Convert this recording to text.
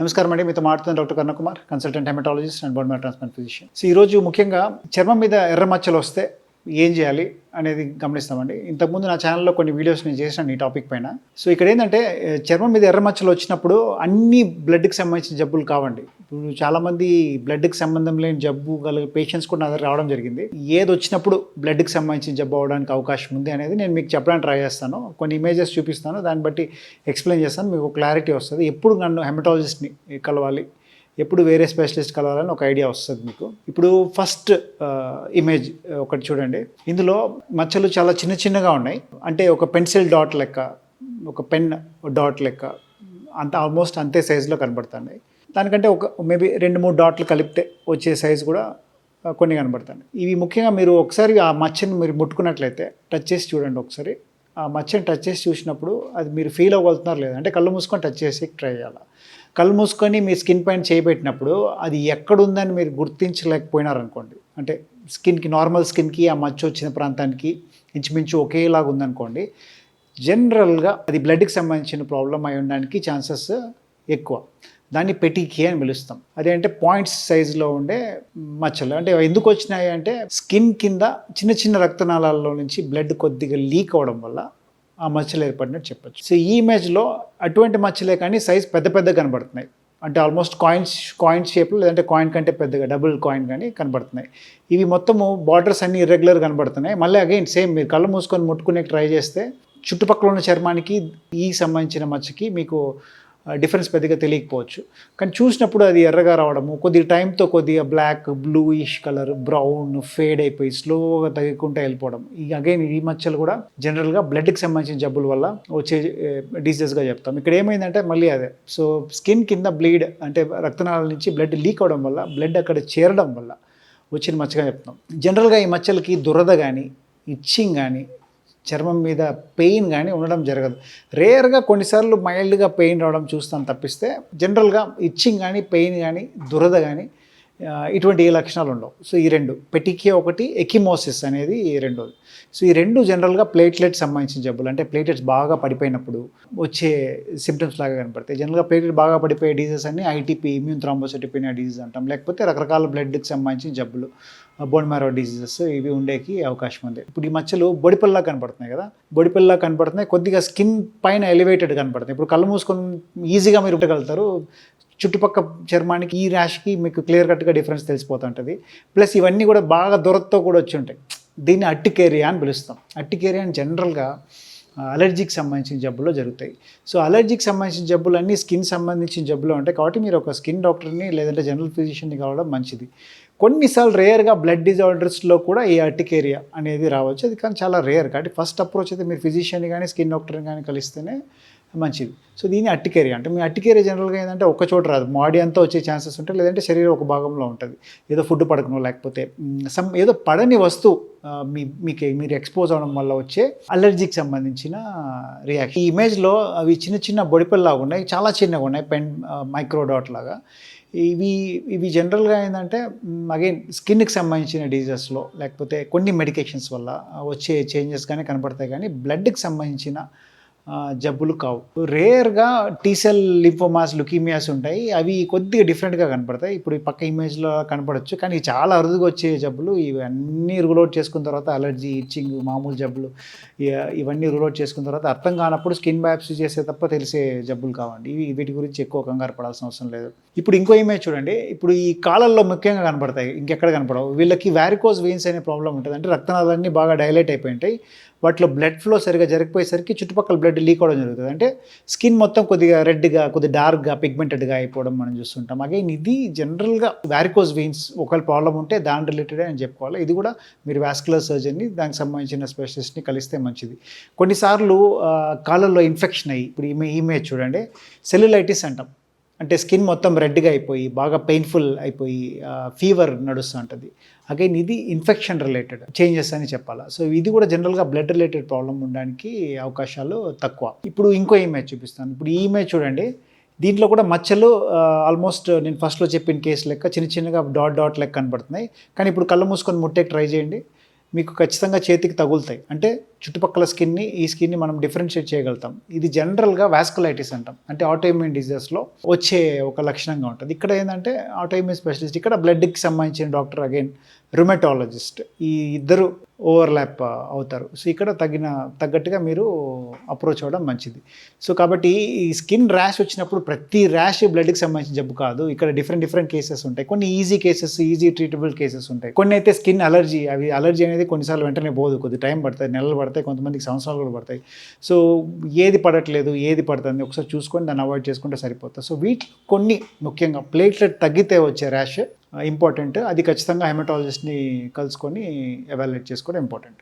నమస్కారం అండి. మీతో మాట్లాడుతున్న doctor Karnakumar consultant haematologist and bone marrow transplant physician. So ఈరోజు ముఖ్యంగా చర్మం మీద ఎర్ర మచ్చలు వస్తే ఏం చేయాలి అనేది గమనిస్తామండి. ఇంతకుముందు నా ఛానల్లో కొన్ని వీడియోస్ నేను చేసినాను ఈ టాపిక్ పైన. సో ఇక్కడ ఏంటంటే చర్మం మీద ఎర్ర మచ్చలు వచ్చినప్పుడు అన్ని బ్లడ్కి సంబంధించిన జబ్బులు కావండి. ఇప్పుడు చాలామంది బ్లడ్కి సంబంధం లేని జబ్బు గల పేషెంట్స్ కూడా నా దగ్గర రావడం జరిగింది. ఏది వచ్చినప్పుడు బ్లడ్కి సంబంధించిన జబ్బు అవడానికి అవకాశం ఉంది అనేది నేను మీకు చెప్పడానికి ట్రై చేస్తాను. కొన్ని ఇమేజెస్ చూపిస్తాను. దాన్ని బట్టి ఎక్స్ప్లెయిన్ చేస్తాను. మీకు క్లారిటీ వస్తుంది. ఎప్పుడు నన్ను హెమటాలజిస్ట్ని కలవాలి? ఎప్పుడు వేరే స్పెషలిస్ట్ కలవాలని ఒక ఐడియా వస్తుంది మీకు. ఇప్పుడు ఫస్ట్ ఇమేజ్ ఒకటి చూడండి. ఇందులో మచ్చలు చాలా చిన్న చిన్నగా ఉన్నాయి. అంటే ఒక పెన్సిల్ డాట్ లెక్క ఒక పెన్ డాట్ లెక్క అంత ఆల్మోస్ట్ అంతే సైజులో కనబడుతున్నాయి. దానికంటే ఒక మేబీ రెండు మూడు డాట్లు కలిపితే వచ్చే సైజు కూడా కొన్ని కనబడుతున్నాయి. ఇవి ముఖ్యంగా మీరు ఒకసారి ఆ మచ్చని మీరు ముట్టుకున్నట్లయితే టచ్ చేసి చూడండి ఒకసారి. ఆ మచ్చని టచ్ చేసి చూసినప్పుడు అది మీరు ఫీల్ అవ్వగలుగుతున్నారు లేదా? అంటే కళ్ళు మూసుకొని టచ్ చేసి ట్రై చేయాలి? కళ్ళు మూసుకొని మీ స్కిన్ పైన చేయబెట్టినప్పుడు అది ఎక్కడుందని మీరు గుర్తించలేకపోయినారనుకోండి. అంటే స్కిన్కి నార్మల్ స్కిన్కి ఆ మచ్చ వచ్చిన ప్రాంతానికి ఇంచుమించు ఒకేలాగా ఉందనుకోండి. జనరల్గా అది బ్లడ్కి సంబంధించిన ప్రాబ్లం అయి ఉండడానికి ఛాన్సెస్ ఎక్కువ. దాన్ని పెటికి అని పిలుస్తాం. అదేంటే పాయింట్స్ సైజులో ఉండే మచ్చలు. అంటే ఎందుకు వచ్చినాయి అంటే స్కిన్ కింద చిన్న చిన్న రక్తనాళాల్లో నుంచి బ్లడ్ కొద్దిగా లీక్ అవడం వల్ల ఆ మచ్చలు ఏర్పడినట్టు చెప్పొచ్చు. సో ఈ ఇమేజ్లో అటువంటి మచ్చలే కానీ సైజ్ పెద్ద పెద్ద కనబడుతున్నాయి. అంటే ఆల్మోస్ట్ కాయిన్స్ కాయిన్ షేప్లో లేదంటే కాయిన్ కంటే పెద్దగా డబుల్ కాయిన్ కానీ కనబడుతున్నాయి. ఇవి మొత్తము బార్డర్స్ అన్ని ఇర్రెగ్యులర్ కనబడుతున్నాయి. మళ్ళీ అగైన్ సేమ్ మీరు కళ్ళు మూసుకొని ముట్టుకునే ట్రై చేస్తే చుట్టుపక్కల ఉన్న చర్మానికి ఈ సంబంధించిన మచ్చకి మీకు డిఫరెన్స్ పెద్దగా తెలియకపోవచ్చు. కానీ చూసినప్పుడు అది ఎర్రగా రావడము కొద్ది టైంతో కొద్దిగా black bluish colour brown fade అయిపోయి స్లోగా తగ్గుకుంటూ వెళ్ళిపోవడం. ఈ అగైన్ ఈ మచ్చలు కూడా జనరల్గా బ్లడ్కి సంబంధించిన జబ్బుల వల్ల వచ్చే డిసీజెస్గా చెప్తాం. ఇక్కడ ఏమైందంటే మళ్ళీ అదే. సో స్కిన్ కింద బ్లీడ్ అంటే రక్తనాళాల నుంచి బ్లడ్ లీక్ అవడం వల్ల బ్లడ్ అక్కడ చేరడం వల్ల వచ్చిన మచ్చగా చెప్తాం. జనరల్గా ఈ మచ్చలకి దురద కానీ ఇచ్చింగ్ కానీ చర్మం మీద పెయిన్ కానీ ఉండడం జరగదు. రేర్గా కొన్నిసార్లు మైల్డ్గా పెయిన్ రావడం చూస్తాం తప్పిస్తే జనరల్గా ఇచ్చింగ్ కానీ పెయిన్ కానీ దురద కానీ ఇటువంటి ఏ లక్షణాలు ఉండవు సో ఈ రెండు. పెటికే ఒకటి ఎకిమోసిస్ అనేది ఈ రెండోది. సో ఈ రెండు జనరల్గా ప్లేట్లెట్ సంబంధించిన జబ్బులు అంటే ప్లేట్లెట్స్ బాగా పడిపోయినప్పుడు వచ్చే సిమ్టమ్స్ లాగా కనపడతాయి. జనరల్గా ప్లేటెట్ బాగా పడిపోయే డిజీజెస్ అన్ని ఐటీపీ ఇమ్యూన్ థ్రాంబోసైటిపినియా డిజీజ్ అంటాం. లేకపోతే రకరకాల బ్లడ్కి సంబంధించిన జబ్బులు బోన్ మ్యారో డిజీజెస్ ఇవి ఉండేకి అవకాశం ఉంది. ఇప్పుడు ఈ మచ్చలు బొడిపల్లా కనపడుతున్నాయి కదా? బొడిపల్లా కనపడుతున్నాయి. కొద్దిగా స్కిన్ పైన ఎలివేటెడ్ కనపడుతుంది ఇప్పుడు కళ్ళు మూసుకొని ఈజీగా మీరు ఉండగలుగుతారు. చుట్టుపక్క చర్మానికి ఈ ర్యాష్కి మీకు క్లియర్ కట్గా డిఫరెన్స్ తెలిసిపోతుంటుంది. ప్లస్ ఇవన్నీ కూడా బాగా దొరతతో కూడా వచ్చి ఉంటాయి. దీన్ని అట్టికేరియా అని పిలుస్తాం. అట్టికేరియా అని జనరల్గా అలర్జీకి సంబంధించిన జబ్బులో జరుగుతాయి. సో అలర్జీకి సంబంధించిన జబ్బులు అన్నీ స్కిన్ సంబంధించిన జబ్బులు ఉంటాయి కాబట్టి మీరు ఒక స్కిన్ డాక్టర్ని లేదంటే జనరల్ ఫిజిషియన్ని కావడం మంచిది. కొన్నిసార్లు రేర్గా బ్లడ్ డిజార్డర్స్లో కూడా ఈ అర్టికేరియా అనేది రావచ్చు. అది కానీ చాలా రేర్ కాబట్టి ఫస్ట్ అప్రోచ్ అయితే మీరు ఫిజిషియన్ కానీ స్కిన్ డాక్టర్ని కానీ కలిస్తేనే మంచిది. సో దీన్ని అట్టికేరియా అంటే మీ అట్టికేరియా జనరల్గా ఏంటంటే ఒక చోట రాదు. బాడీ అంతా వచ్చే ఛాన్సెస్ ఉంటాయి. లేదంటే శరీరం ఒక భాగంలో ఉంటుంది. ఏదో ఫుడ్ పడకను లేకపోతే సమ్ ఏదో పడని వస్తువు మీ మీకు మీరు ఎక్స్పోజ్ అవడం వల్ల వచ్చే అలర్జీకి సంబంధించిన రియాక్షన్. ఈ ఇమేజ్లో అవి చిన్న చిన్న బొడిపల్లాగా ఉన్నాయి. చాలా చిన్నగా ఉన్నాయి. పెన్ మైక్రోడాట్ లాగా. ఇవి ఇవి జనరల్గా ఏంటంటే అగైన్ స్కిన్కి సంబంధించిన డిజీజెస్లో లేకపోతే కొన్ని మెడికేషన్స్ వల్ల వచ్చే చేంజెస్ కానీ కనపడతాయి. కానీ బ్లడ్కి సంబంధించిన జబ్బులు కావు. రేర్గా టీసెల్ లింఫోమాస్ లుకీమియాస్ ఉంటాయి. అవి కొద్దిగా డిఫరెంట్గా కనపడతాయి. ఇప్పుడు ఈ పక్క ఇమేజ్లో కనపడవచ్చు కానీ చాలా అరుదుగా వచ్చే జబ్బులు ఇవన్నీ రూలౌట్ చేసుకున్న తర్వాత అలర్జీ ఇచ్చింగ్ మామూలు జబ్బులు ఇవన్నీ రూల్ చేసుకున్న తర్వాత అర్థం కానప్పుడు స్కిన్ బయాప్సీ చేసే తప్ప తెలిసే జబ్బులు కావండి. ఇవి వీటి గురించి ఎక్కువ కంగారు పడాల్సిన అవసరం లేదు. ఇప్పుడు ఇంకో ఇమేజ్ చూడండి. ఇప్పుడు ఈ కాలంలో ముఖ్యంగా కనపడతాయి. ఇంకెక్కడ కనపడవు. వీళ్ళకి వ్యారికోస్ వెయిన్స్ అనే ప్రాబ్లం ఉంటుంది. అంటే రక్తనాళాలన్నీ బాగా డైలైట్ అయిపోయి ఉంటాయి. వాటిలో బ్లడ్ ఫ్లో సరిగా జరిగిపోయేసరికి చుట్టుపక్కల బ్లడ్ లీక్ అవడం జరుగుతుంది. అంటే స్కిన్ మొత్తం కొద్దిగా రెడ్గా కొద్దిగా డార్క్గా పిగ్మెంటెడ్గా అయిపోవడం మనం చూస్తుంటాం. అగైన్ ఇది జనరల్గా వ్యారికోస్ వెయిన్స్ ఒకవేళ ప్రాబ్లం ఉంటే దాని రిలేటెడ్ అని చెప్పుకోవాలి. ఇది కూడా మీరు వ్యాస్కులర్ సర్జన్ని దానికి సంబంధించిన స్పెషలిస్ట్ని కలిస్తే మంచిది. కొన్నిసార్లు కాళ్ళల్లో ఇన్ఫెక్షన్ అయ్యి ఇప్పుడు ఈమె ఈమె చూడండి. సెల్యులైటిస్ అంటాం. అంటే స్కిన్ మొత్తం రెడ్గా అయిపోయి బాగా పెయిన్ఫుల్ అయిపోయి ఫీవర్ నడుస్తూ ఉంటుంది. అగైన్ ఇది ఇన్ఫెక్షన్ రిలేటెడ్ చేంజెస్ అని చెప్పాలా. సో ఇది కూడా జనరల్గా బ్లడ్ రిలేటెడ్ ప్రాబ్లం ఉండడానికి అవకాశాలు తక్కువ. ఇప్పుడు ఇంకో ఇమేజ్ చూపిస్తాను. ఇప్పుడు ఈ ఇమేజ్ చూడండి. దీంట్లో కూడా మచ్చలు ఆల్మోస్ట్ నేను ఫస్ట్లో చెప్పిన కేసు లెక్క చిన్న చిన్నగా డాట్ డాట్ లెక్క కనబడుతున్నాయి. కానీ ఇప్పుడు కళ్ళు మూసుకొని ముట్టేకి ట్రై చేయండి. మీకు ఖచ్చితంగా చేతికి తగులుతాయి. అంటే చుట్టుపక్కల స్కిన్ని ఈ స్కిన్ని మనం డిఫరెన్షియేట్ చేయగలుగుతాం. ఇది జనరల్గా వాస్కులైటిస్ అంటాం. అంటే ఆటోఇమ్యూన్ డిజీజెస్లో వచ్చే ఒక లక్షణంగా ఉంటుంది. ఇక్కడ ఏంటంటే ఆటోఇమ్యూన్ స్పెషలిస్ట్ ఇక్కడ బ్లడ్కి సంబంధించిన డాక్టర్ అగైన్ రుమెటాలజిస్ట్ ఈ ఇద్దరు ఓవర్లాప్ అవుతారు. సో ఇక్కడ తగిన తగ్గట్టుగా మీరు అప్రోచ్ అవ్వడం మంచిది. సో కాబట్టి ఈ స్కిన్ ర్యాష్ వచ్చినప్పుడు ప్రతి ర్యాష్ బ్లడ్కి సంబంధించిన జబ్బు కాదు. ఇక్కడ డిఫరెంట్ డిఫరెంట్ కేసెస్ ఉంటాయి. కొన్ని easy cases easy treatable cases ఉంటాయి. కొన్ని అయితే స్కిన్ అలర్జీ అవి అలర్జీ అనేది కొన్నిసార్లు వెంటనే పోదు. కొద్ది టైం పడుతుంది నెలలు పడతాయి కొంతమందికి సంవత్సరాలు కూడా పడతాయి. సో ఏది పడట్లేదు ఏది పడుతుంది ఒకసారి చూసుకొని దాన్ని అవాయిడ్ చేసుకుంటే సరిపోతుంది. సో వీటి కొన్ని ముఖ్యంగా ప్లేట్లెట్ తగ్గితే వచ్చే ర్యాష్ ఇంపార్టెంట్. అది ఖచ్చితంగా హెమటాలజిస్ట్ని కలుసుకొని ఎవాల్యుయేట్ చేసుకోవడం ఇంపార్టెంట్